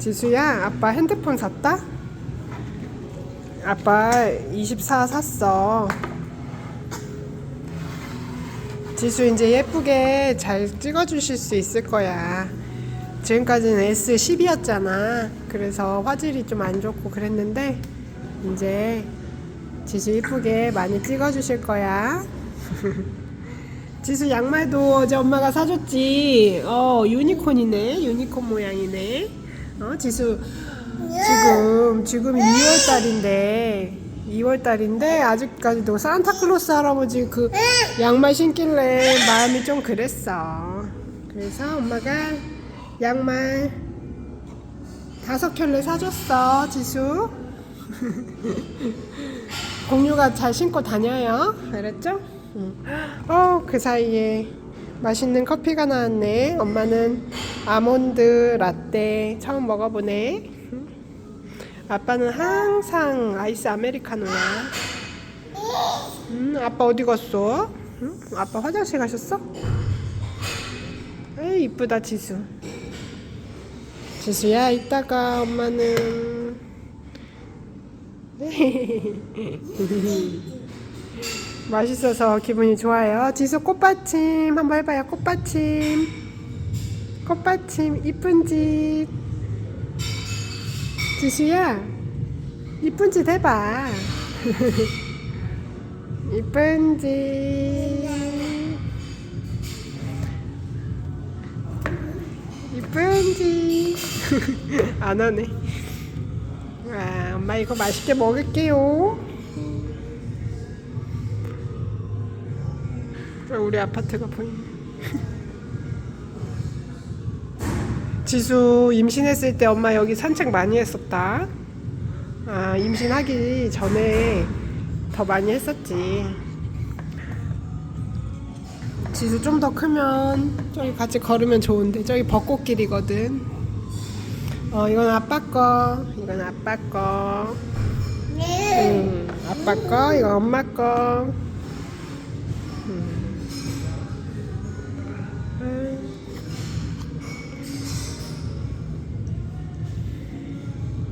지수야, 아빠 핸드폰 샀다? 아빠 24 샀어. 지수 이제 예쁘게 잘 찍어주실 수 있을 거야. 지금까지는 S10이었잖아. 그래서 화질이 좀 안 좋고 그랬는데, 이제 지수 예쁘게 많이 찍어주실 거야. 지수 양말도 어제 엄마가 사줬지. 어, 유니콘이네. 유니콘 모양이네. 어, 지수 지금 지금 2월 달인데 2월 달인데 아직까지도 산타클로스 할아버지 그 양말 신길래 마음이 좀 그랬어. 그래서 엄마가 양말 다섯 켤레 사줬어, 지수. 공유가 잘 신고 다녀요. 알았죠? 응. 어, 그 사이에 맛있는 커피가 나왔네. 엄마는 아몬드 라떼 처음 먹어보네. 응. 아빠는 항상 아이스 아메리카노야. 음, 아빠 어디 갔어? 응? 아빠 화장실 가셨어? 에이, 이쁘다, 지수. 지수야, 이따가 엄마는. 맛있어서 기분이 좋아요. 지수 꽃받침 한번 해봐요. 꽃받침. 꽃받침 이쁜 짓. 지수야, 이쁜 짓 해봐. 이쁜 짓. 이쁜 짓. 안 하네. 와, 엄마 이거 맛있게 먹을게요. 우리 아파트가 보이네. 지수 임신했을 때 엄마 여기 산책 많이 했었다. 아, 임신하기 전에 더 많이 했었지. 지수 좀 더 크면 저기 같이 걸으면 좋은데 저기 벚꽃길이거든. 어, 이건 아빠 거, 이건 아빠 거. 응, 아빠 거, 이건 엄마 거. 음.